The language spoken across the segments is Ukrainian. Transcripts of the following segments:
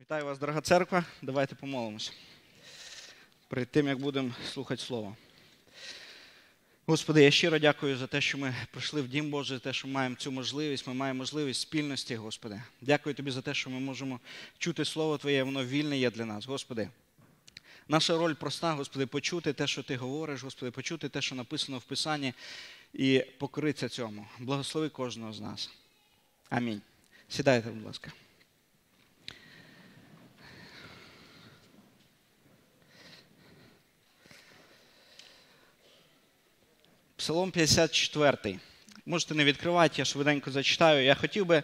Вітаю вас, дорога церква. Давайте помолимося. Перед тим, як будемо слухати Слово. Господи, я щиро дякую за те, що ми прийшли в Дім Божий, за те, що маємо цю можливість, ми маємо можливість спільності, Господи. Дякую Тобі за те, що ми можемо чути Слово Твоє, воно вільне є для нас, Господи. Наша роль проста, Господи, почути те, що Ти говориш, Господи, почути те, що написано в Писанні, і покоритися цьому. Благослови кожного з нас. Амінь. Сідайте, будь ласка. Псалом 54. Можете не відкривати, я швиденько зачитаю. Я хотів би,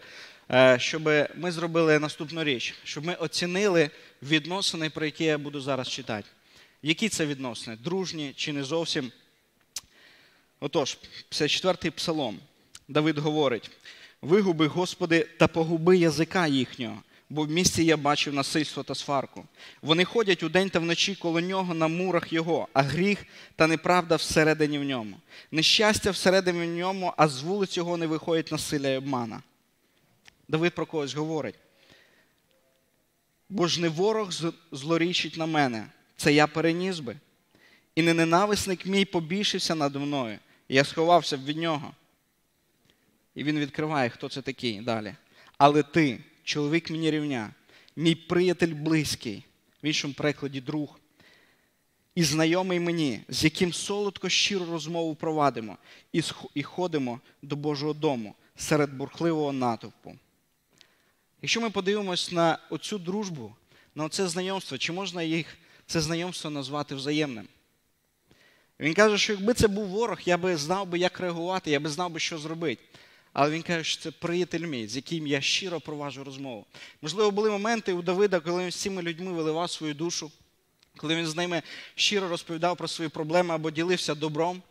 е, щоб ми зробили наступну річ, щоб ми оцінили відносини, про які я буду зараз читати. Які це відносини? Дружні чи не зовсім? Отож, 54-й псалом. Давид говорить: вигуби, Господи, та погуби язика їхнього, бо в місті я бачив насильство та сварку. Вони ходять удень та вночі коло нього на мурах його, а гріх та неправда всередині в ньому. Нещастя всередині в ньому, а з вулиць його не виходить насилля і обмана. Давид про когось говорить. Бо ж не ворог злорічить на мене, це я переніс би. І не ненависник мій побільшився надо мною. і Я сховався б від нього. І він відкриває, хто це такий далі. Але ти, чоловік мені рівня, мій приятель близький, в іншому перекладі друг, і знайомий мені, з яким солодко щиру розмову провадимо, і ходимо до Божого дому серед бурхливого натовпу. Якщо ми подивимось на оцю дружбу, на це знайомство, чи можна їх це знайомство назвати взаємним? Він каже, що якби це був ворог, я би знав би, як реагувати, я би знав би, що зробити. Але він каже, що це приятель мій, з яким я щиро проважу розмову. Можливо, були моменти у Давида, коли він з цими людьми виливав свою душу, коли він з ними щиро розповідав про свої проблеми або ділився добром,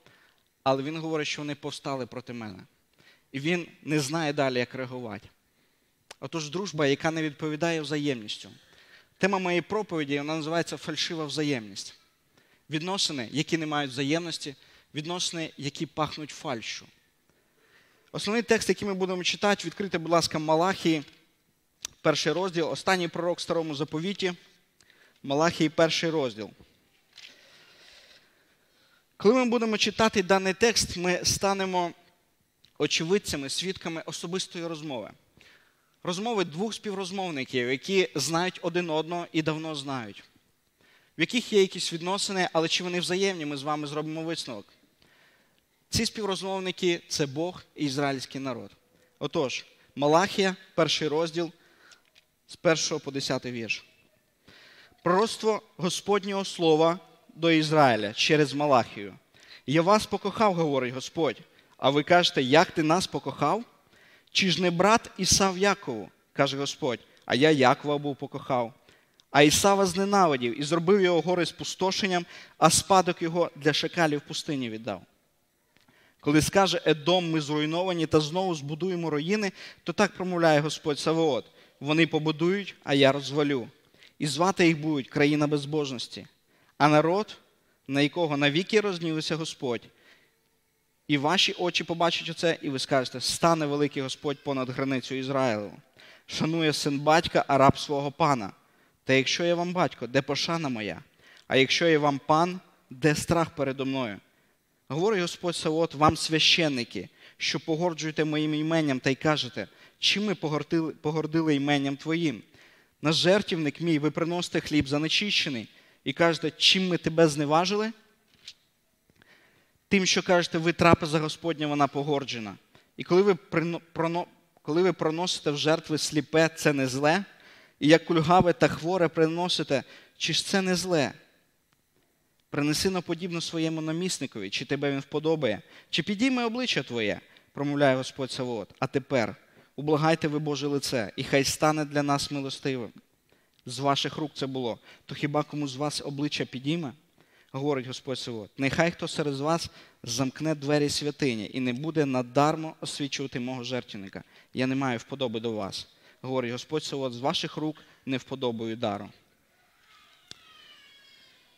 але він говорить, що вони повстали проти мене. І він не знає далі, як реагувати. Отож, дружба, яка не відповідає взаємністю. Тема моєї проповіді вона називається фальшива взаємність. Відносини, які не мають взаємності, відносини, які пахнуть фальшу. Основний текст, який ми будемо читати, відкрити, будь ласка, Малахії, перший розділ, останній пророк в старому заповіті. Малахії, перший розділ. Коли ми будемо читати даний текст, ми станемо очевидцями, свідками особистої розмови. Розмови двох співрозмовників, які знають один одного і давно знають, в яких є якісь відносини, але чи вони взаємні, ми з вами зробимо висновок. Ці співрозмовники це Бог і ізраїльський народ. Отож, Малахія, перший розділ з 1 по 10 вірш. Пророцтво Господнього слова до Ізраїля через Малахію. Я вас покохав, говорить Господь. А ви кажете, як ти нас покохав? Чи ж не брат Ісав Якову, каже Господь, а я Якова був покохав. А Ісава зненавидів і зробив його гори спустошенням, а спадок його для шакалів пустині віддав. Коли скаже Едом, ми зруйновані та знову збудуємо руїни, то так промовляє Господь Савоот. Вони побудують, а я розвалю. І звати їх будуть країна безбожності. А народ, на якого навіки рознівся Господь. І ваші очі побачать оце, і ви скажете, стане великий Господь понад границю Ізраїлу. Шанує син батька, а раб свого пана. Та якщо я вам батько, де пошана моя? А якщо я вам пан, де страх передо мною? Говорить Господь Савот, вам священники, що погорджуєте моїм іменням та й кажете, чим ми погордили, погордили іменням Твоїм? На жертівник мій ви приносите хліб занечищений і кажете, чим ми тебе зневажили? Тим, що кажете, ви трапеза Господня, вона погорджена. І коли ви коли ви проносите в жертви сліпе, це не зле, і як кульгаве та хворе приносите, чи ж це не зле? Принеси на подібно своєму намісникові, чи тебе він вподобає, чи підійме обличчя Твоє, промовляє Господь Савот. А тепер ублагайте ви Боже лице, і хай стане для нас милостивим. З ваших рук це було, то хіба кому з вас обличчя підійме? Говорить Господь Савот. Нехай хто серед вас замкне двері святині і не буде надармо освічувати мого жертвенника. Я не маю вподоби до вас. Говорить Господь Савот, з ваших рук не вподобаю дару.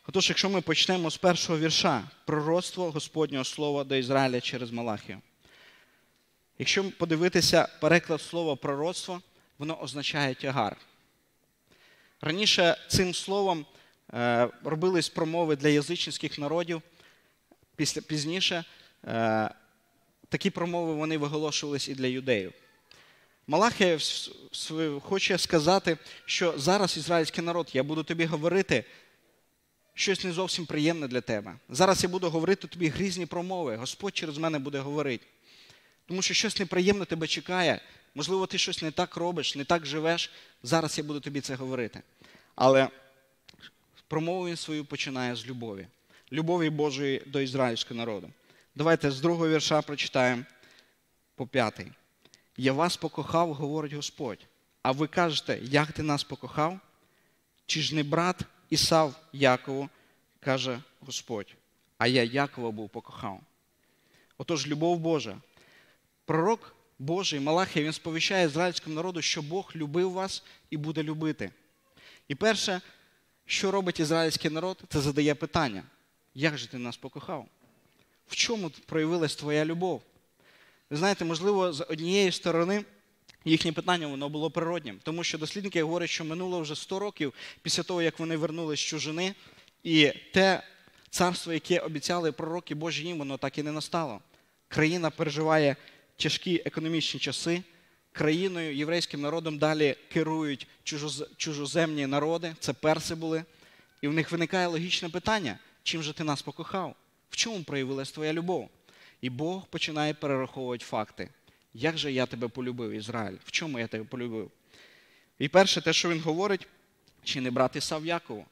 Отож, якщо ми почнемо з першого вірша пророцтво Господнього Слова до Ізраїля через Малахію. Якщо подивитися переклад слова пророцтво, воно означає тягар. Раніше цим словом е, робились промови для язичницьких народів. Пізніше е, такі промови вони виголошувались і для юдеїв. Малахія хоче сказати, що зараз ізраїльський народ, я буду тобі говорити щось не зовсім приємне для тебе. Зараз я буду говорити тобі грізні промови. Господь через мене буде говорити. Тому що щось неприємне тебе чекає. Можливо, ти щось не так робиш, не так живеш. Зараз я буду тобі це говорити. Але промову свою починає з любові. Любові Божої до ізраїльського народу. Давайте з другого вірша прочитаємо по п'ятий. Я вас покохав, говорить Господь. А ви кажете, як ти нас покохав? Чи ж не брат Ісав Якову, каже Господь, а я Якова був покохав. Отож, любов Божа. Пророк Божий Малахія, він сповіщає ізраїльському народу, що Бог любив вас і буде любити. І перше, що робить ізраїльський народ, це задає питання: як же ти нас покохав? В чому проявилась твоя любов? Ви знаєте, можливо, з однієї сторони їхнє питання воно було природнім, тому що дослідники говорять, що минуло вже 100 років після того, як вони вернулись з чужини, і те царство, яке обіцяли пророки Божі їм, воно так і не настало. Країна переживає тяжкі економічні часи. Країною, єврейським народом далі керують чужоз- чужоземні народи, це перси були. І в них виникає логічне питання: чим же ти нас покохав? В чому проявилась твоя любов? І Бог починає перераховувати факти. Як же я тебе полюбив, Ізраїль? В чому я тебе полюбив? І перше, те, що він говорить, чи не брат Ісав Якову,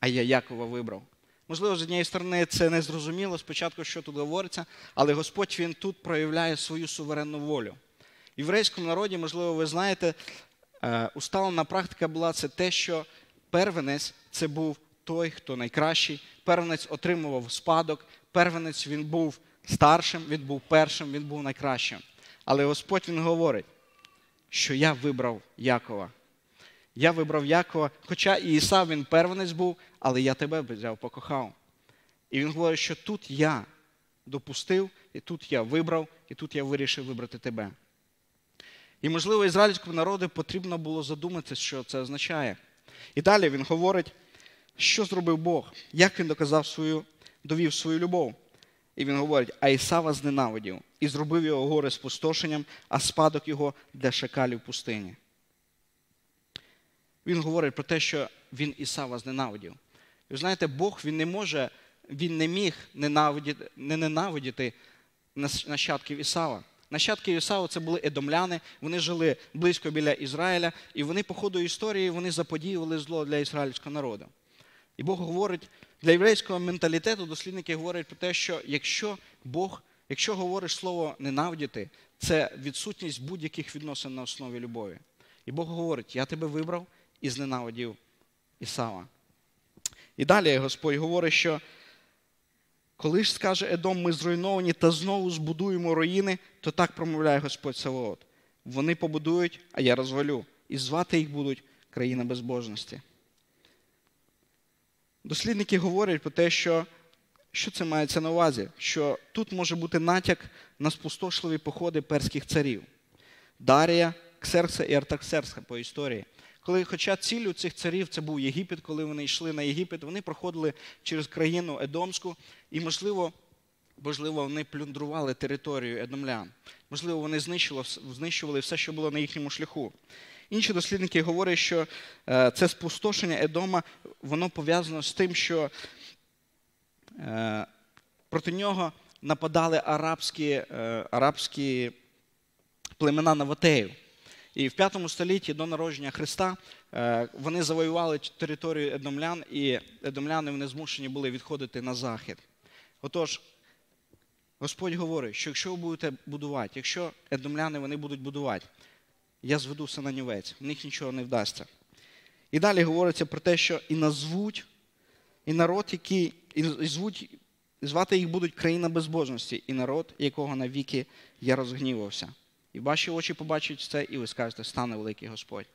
а я Якова вибрав. Можливо, з однієї сторони це не зрозуміло спочатку, що тут говориться, але Господь він тут проявляє свою суверенну волю. В єврейському народі, можливо, ви знаєте, е, усталена практика була це те, що первенець це був той, хто найкращий. Первенець отримував спадок, первенець він був старшим, він був першим, він був найкращим. Але Господь він говорить, що я вибрав Якова. Я вибрав Якова, хоча і Ісав він первенець був, але я тебе взяв, покохав. І він говорить, що тут я допустив, і тут я вибрав, і тут я вирішив вибрати тебе. І, можливо, ізраїльському народу потрібно було задуматися, що це означає. І далі він говорить, що зробив Бог, як він доказав свою, довів свою любов. І він говорить, а Ісава зненавидів і зробив його горе спустошенням, а спадок його для шакалів пустині. Він говорить про те, що він Ісава зненавидів. І ви знаєте, Бог він не може, він не міг ненавидіти, не ненавидіти нащадків Ісава. Нащадки Ісава це були едомляни, вони жили близько біля Ізраїля, і вони, по ходу історії, вони заподіювали зло для ізраїльського народу. І Бог говорить, для єврейського менталітету дослідники говорять про те, що якщо Бог, якщо говориш слово ненавидіти, це відсутність будь-яких відносин на основі любові. І Бог говорить: я тебе вибрав і зненавидів Ісава. І далі Господь говорить, що коли ж скаже Едом, ми зруйновані та знову збудуємо руїни, то так промовляє Господь Саваот. Вони побудують, а я розвалю, і звати їх будуть країна безбожності. Дослідники говорять про те, що, що це мається на увазі, що тут може бути натяк на спустошливі походи перських царів. Дарія, Ксеркса і Артаксеркса по історії. Коли, хоча ціллю цих царів це був Єгипет, коли вони йшли на Єгипет, вони проходили через країну Едомську, і, можливо, можливо, вони плюндрували територію едомлян. Можливо, вони знищували, все, що було на їхньому шляху. Інші дослідники говорять, що е, це спустошення Едома, воно пов'язано з тим, що е, проти нього нападали арабські, е, арабські племена Наватеїв. І в п'ятому столітті до народження Христа вони завоювали територію едомлян, і едомляни вони змушені були відходити на захід. Отож, Господь говорить, що якщо ви будете будувати, якщо едомляни вони будуть будувати, я зведу все на нівець, в них нічого не вдасться. І далі говориться про те, що і назвуть, і народ, який, і звуть, звати їх будуть країна безбожності, і народ, якого навіки я розгнівався. І ваші очі побачать це, і ви скажете, стане великий Господь.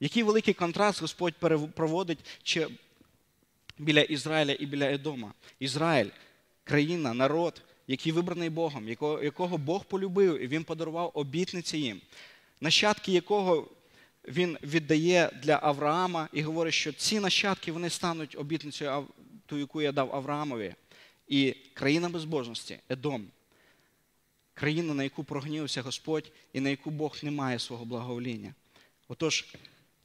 Який великий контраст Господь проводить чи біля Ізраїля і біля Едома. Ізраїль, країна, народ, який вибраний Богом, якого Бог полюбив, і Він подарував обітниці їм, нащадки якого він віддає для Авраама і говорить, що ці нащадки вони стануть обітницею, ту, яку я дав Авраамові. І країна безбожності, Едом, країна, на яку прогнівся Господь і на яку Бог не має свого благовоління. Отож,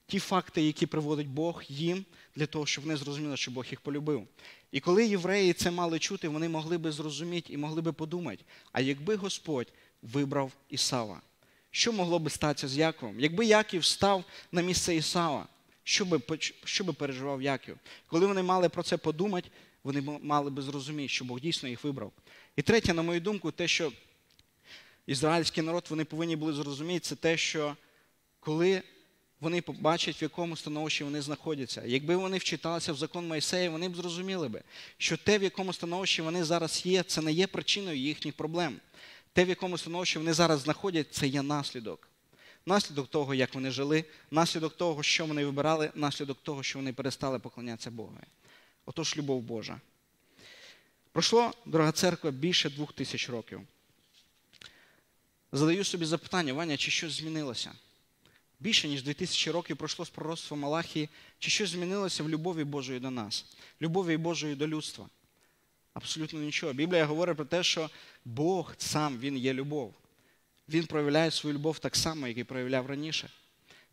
ті факти, які приводить Бог їм для того, щоб вони зрозуміли, що Бог їх полюбив. І коли євреї це мали чути, вони могли би зрозуміти і могли би подумати, а якби Господь вибрав Ісава, що могло би статися з Яковом? Якби Яків став на місце Ісава, що би, що би переживав Яків? Коли вони мали про це подумати, вони мали би зрозуміти, що Бог дійсно їх вибрав. І третє, на мою думку, те, що ізраїльський народ вони повинні були зрозуміти, це те, що коли вони побачать, в якому становищі вони знаходяться. Якби вони вчиталися в закон Моїсея, вони б зрозуміли би, що те, в якому становищі вони зараз є, це не є причиною їхніх проблем. Те, в якому становищі вони зараз знаходять, це є наслідок. Наслідок того, як вони жили, наслідок того, що вони вибирали, наслідок того, що вони перестали поклонятися Богу. Отож, любов Божа. Пройшло, дорога церква, більше двох тисяч років. Задаю собі запитання, Ваня, чи щось змінилося? Більше ніж 2000 років пройшло з пророцтва Малахії, чи щось змінилося в любові Божої до нас, любові Божої до людства? Абсолютно нічого. Біблія говорить про те, що Бог сам Він є любов. Він проявляє свою любов так само, як і проявляв раніше.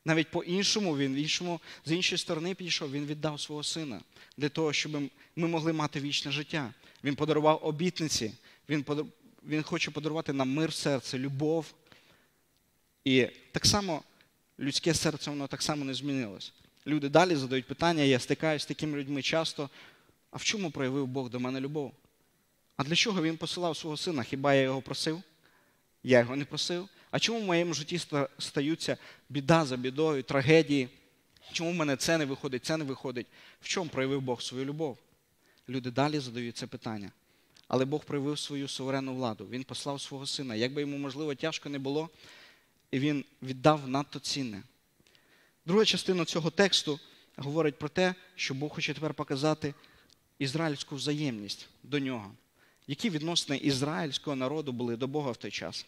Навіть по-іншому він в іншому, з іншої сторони підійшов, він віддав свого сина для того, щоб ми могли мати вічне життя. Він подарував обітниці, він, подар- він хоче подарувати нам мир в серце, любов. І так само людське серце воно так само не змінилось. Люди далі задають питання, я стикаюся з такими людьми часто. А в чому проявив Бог до мене любов? А для чого він посилав свого сина? Хіба я його просив? Я його не просив. А чому в моєму житті стаються біда за бідою, трагедії? Чому в мене це не виходить, це не виходить? В чому проявив Бог свою любов? Люди далі задають це питання. Але Бог проявив свою суверенну владу. Він послав свого сина. Як би йому, можливо, тяжко не було, і він віддав надто цінне. Друга частина цього тексту говорить про те, що Бог хоче тепер показати ізраїльську взаємність до нього. Які відносини ізраїльського народу були до Бога в той час?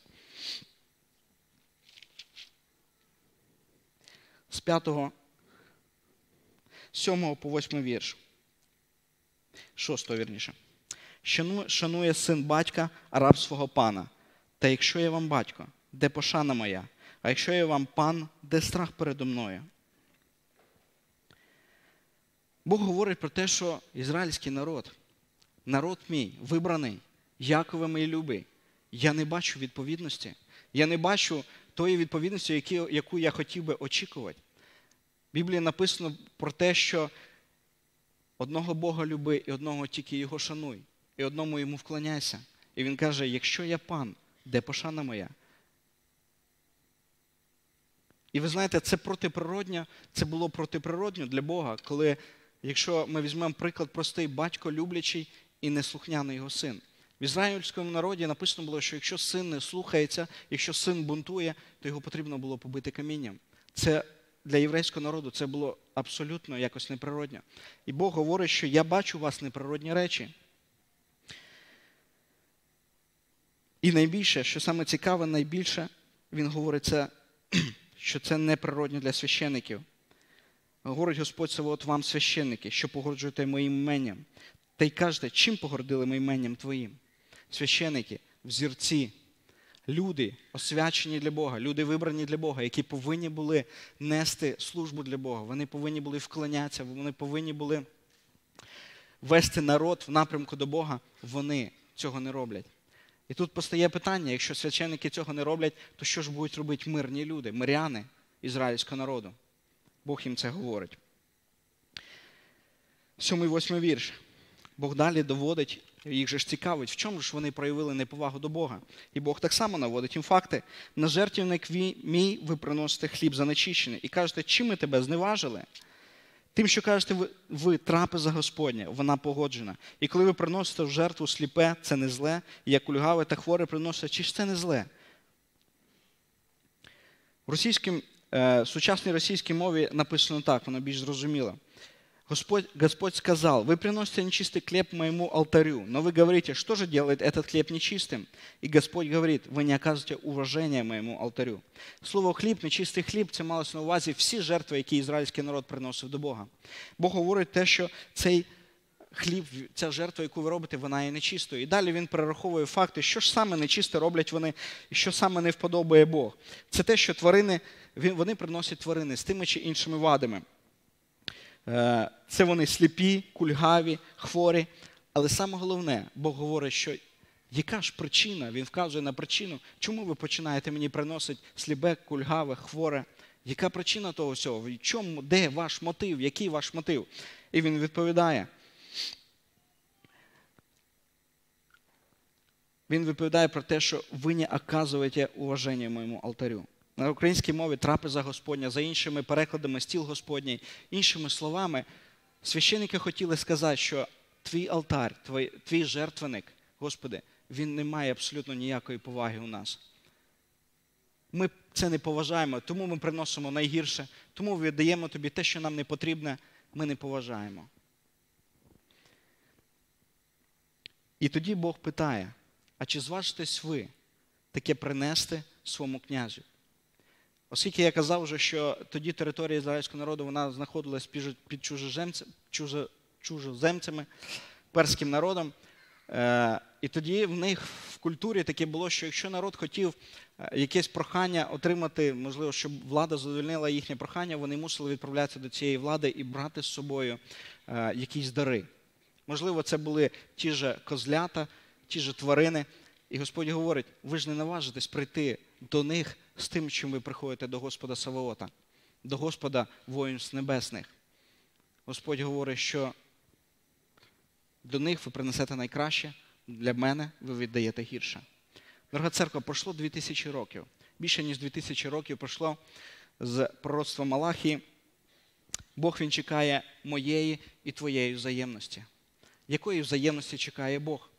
З 5, 7 по 8 вірш. 6 вірніше. Шанує син батька, раб свого пана. Та якщо я вам батько, де пошана моя? А якщо я вам пан, де страх передо мною? Бог говорить про те, що ізраїльський народ, народ мій, вибраний, Якове мій любий, я не бачу відповідності. Я не бачу тої відповідності, яку я хотів би очікувати. В Біблії написано про те, що одного Бога люби і одного тільки його шануй, і одному йому вклоняйся. І він каже: якщо я пан, де пошана моя? І ви знаєте, це протиприродньо, це було протиприродньо для Бога, коли, якщо ми візьмемо приклад простий, батько люблячий і неслухняний його син. В ізраїльському народі написано було, що якщо син не слухається, якщо син бунтує, то його потрібно було побити камінням. Це для єврейського народу це було абсолютно якось неприродньо. І Бог говорить, що я бачу у вас неприродні речі. І найбільше, що саме цікаве, найбільше, він говорить це, що це неприродньо для священиків. Говорить Господь Савоот вам, священники, що погоджуєте моїм іменням. Та й кажете, чим погордили ми іменням твоїм? Священики, взірці, люди, освячені для Бога, люди вибрані для Бога, які повинні були нести службу для Бога. Вони повинні були вклонятися, вони повинні були вести народ в напрямку до Бога. Вони цього не роблять. І тут постає питання: якщо священники цього не роблять, то що ж будуть робити мирні люди, миряни ізраїльського народу? Бог їм це говорить. Сьомий восьмий вірш. Бог далі доводить, їх же ж цікавить, в чому ж вони проявили неповагу до Бога. І Бог так само наводить їм факти. На жертвівник ві- мій ви приносите хліб занечищений. І кажете, чим ми тебе зневажили? Тим, що кажете, ви, ви трапеза Господня, вона погоджена. І коли ви приносите в жертву сліпе, це не зле, як ульгаве та хворе приносите, чи ж це не зле? В російській, е, сучасній російській мові написано так, воно більш зрозуміло. Господь, Господь сказал, вы приносите нечистый хлеб моему алтарю, но вы говорите, что же делает этот хлеб нечистым? И Господь говорит, ви не оказуєте уваження моєму алтарю. Слово хліб, нечистий хліб, це малося на увазі всі жертви, які ізраїльський народ приносив до Бога. Бог говорить те, що цей хліб, ця жертва, яку ви робите, вона є нечистою. І далі він перераховує факти, що ж саме нечисте роблять вони, і що саме не вподобає Бог. Це те, що тварини, вони приносять тварини з тими чи іншими вадами. Е, це вони сліпі, кульгаві, хворі. Але саме головне, Бог говорить, що яка ж причина, Він вказує на причину, чому ви починаєте мені приносити сліпе, кульгаве, хворе. Яка причина того всього? Чому, де ваш мотив? Який ваш мотив? І він відповідає. Він відповідає про те, що ви не оказуєте уваження моєму алтарю. На українській мові трапеза Господня, за іншими перекладами стіл Господній, іншими словами, священники хотіли сказати, що твій алтар, твій, твій жертвеник, Господи, він не має абсолютно ніякої поваги у нас. Ми це не поважаємо, тому ми приносимо найгірше, тому віддаємо тобі те, що нам не потрібне, ми не поважаємо. І тоді Бог питає: а чи зважитесь ви таке принести своєму князю? Оскільки я казав вже, що тоді територія ізраїльського народу вона знаходилась під чужоземцями, перським народом. Е, і тоді в них в культурі таке було, що якщо народ хотів е, якесь прохання отримати, можливо, щоб влада задовольнила їхнє прохання, вони мусили відправлятися до цієї влади і брати з собою е, якісь дари. Можливо, це були ті ж козлята, ті ж тварини. І Господь говорить: ви ж не наважитесь прийти до них з тим, чим ви приходите до Господа Саваота, до Господа воїнств небесних. Господь говорить, що до них ви принесете найкраще, для мене ви віддаєте гірше. Дорога церква, пройшло 2000 років. Більше ніж 2000 років пройшло з пророцтва Малахії. Бог він чекає моєї і твоєї взаємності. Якої взаємності чекає Бог?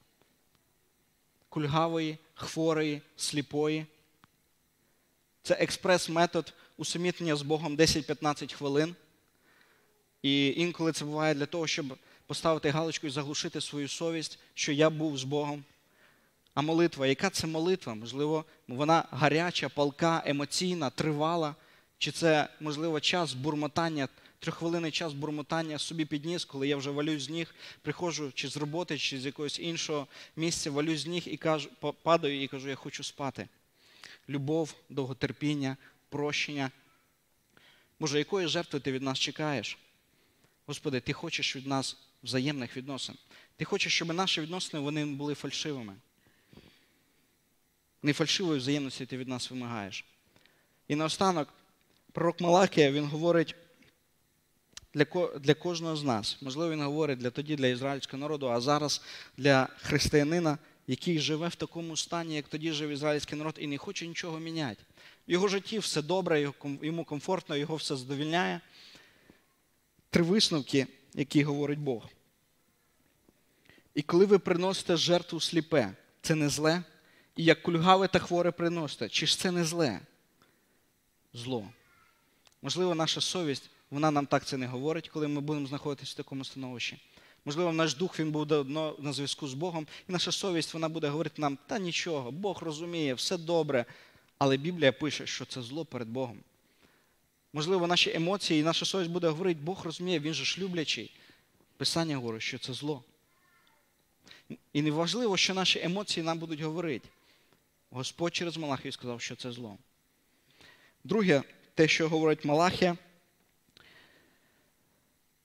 Кульгавої, хворої, сліпої. Це експрес-метод усамітнення з Богом 10-15 хвилин. І інколи це буває для того, щоб поставити галочку і заглушити свою совість, що я був з Богом. А молитва, яка це молитва? Можливо, вона гаряча, палка, емоційна, тривала. Чи це, можливо, час бурмотання, трьоххвилинний час бурмотання собі підніс, коли я вже валюсь з ніг, приходжу чи з роботи, чи з якогось іншого місця, валюсь з ніг і кажу, падаю і кажу, я хочу спати. Любов, довготерпіння, прощення. Боже, якої жертви ти від нас чекаєш? Господи, Ти хочеш від нас взаємних відносин. Ти хочеш, щоб наші відносини вони були фальшивими. Не фальшивої взаємності ти від нас вимагаєш. І наостанок, пророк Малакія, він говорить для для кожного з нас. Можливо, він говорить для тоді для ізраїльського народу, а зараз для християнина, який живе в такому стані, як тоді жив ізраїльський народ, і не хоче нічого міняти. В його житті все добре, йому комфортно, його все задовільняє. Три висновки який говорить Бог. І коли ви приносите жертву сліпе, це не зле. І як кульгаве та хворе приносите, чи ж це не зле? Зло. Можливо, наша совість, вона нам так це не говорить, коли ми будемо знаходитися в такому становищі. Можливо, наш дух він буде на зв'язку з Богом, і наша совість вона буде говорити нам, та нічого, Бог розуміє, все добре. Але Біблія пише, що це зло перед Богом. Можливо, наші емоції і наша совість буде говорити, Бог розуміє, він же ж люблячий. Писання говорить, що це зло. І не важливо, що наші емоції нам будуть говорити. Господь через Малахію сказав, що це зло. Друге, те, що говорить Малахія.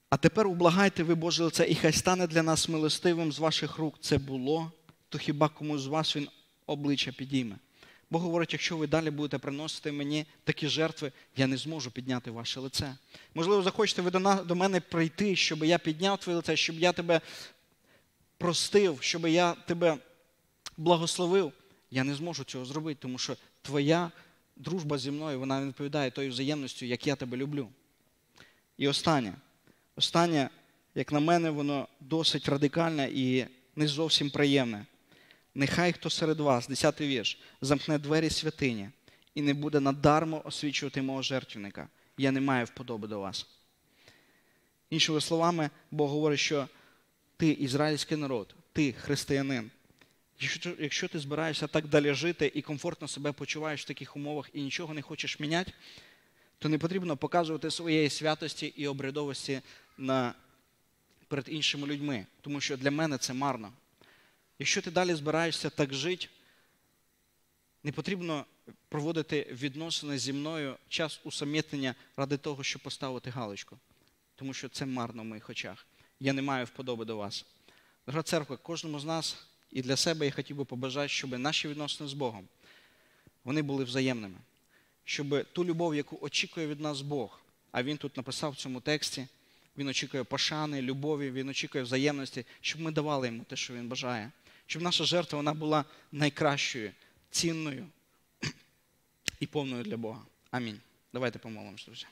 А тепер ублагайте ви Боже лице, і хай стане для нас милостивим з ваших рук це було, то хіба комусь з вас він обличчя підійме? Бог говорить, якщо ви далі будете приносити мені такі жертви, я не зможу підняти ваше лице. Можливо, захочете ви до мене прийти, щоб я підняв твоє лице, щоб я тебе простив, щоб я тебе благословив. Я не зможу цього зробити, тому що твоя дружба зі мною вона відповідає тою взаємністю, як я тебе люблю. І останнє. Останнє, як на мене, воно досить радикальне і не зовсім приємне. Нехай хто серед вас, 10 вірш, замкне двері святині і не буде надармо освічувати мого жертвника. Я не маю вподоби до вас. Іншими словами, Бог говорить, що ти ізраїльський народ, ти християнин. Якщо, ти збираєшся так далі жити і комфортно себе почуваєш в таких умовах і нічого не хочеш міняти, то не потрібно показувати своєї святості і обрядовості на, перед іншими людьми, тому що для мене це марно. Якщо ти далі збираєшся так жити, не потрібно проводити відносини зі мною час усамітнення ради того, щоб поставити галочку, тому що це марно в моїх очах. Я не маю вподоби до вас. Дорога церква, кожному з нас і для себе я хотів би побажати, щоб наші відносини з Богом вони були взаємними. Щоб ту любов, яку очікує від нас Бог, а Він тут написав в цьому тексті, Він очікує пошани, любові, Він очікує взаємності, щоб ми давали йому те, що він бажає. Щоб наша жертва вона була найкращою, цінною і повною для Бога. Амінь. Давайте помолимось, друзі.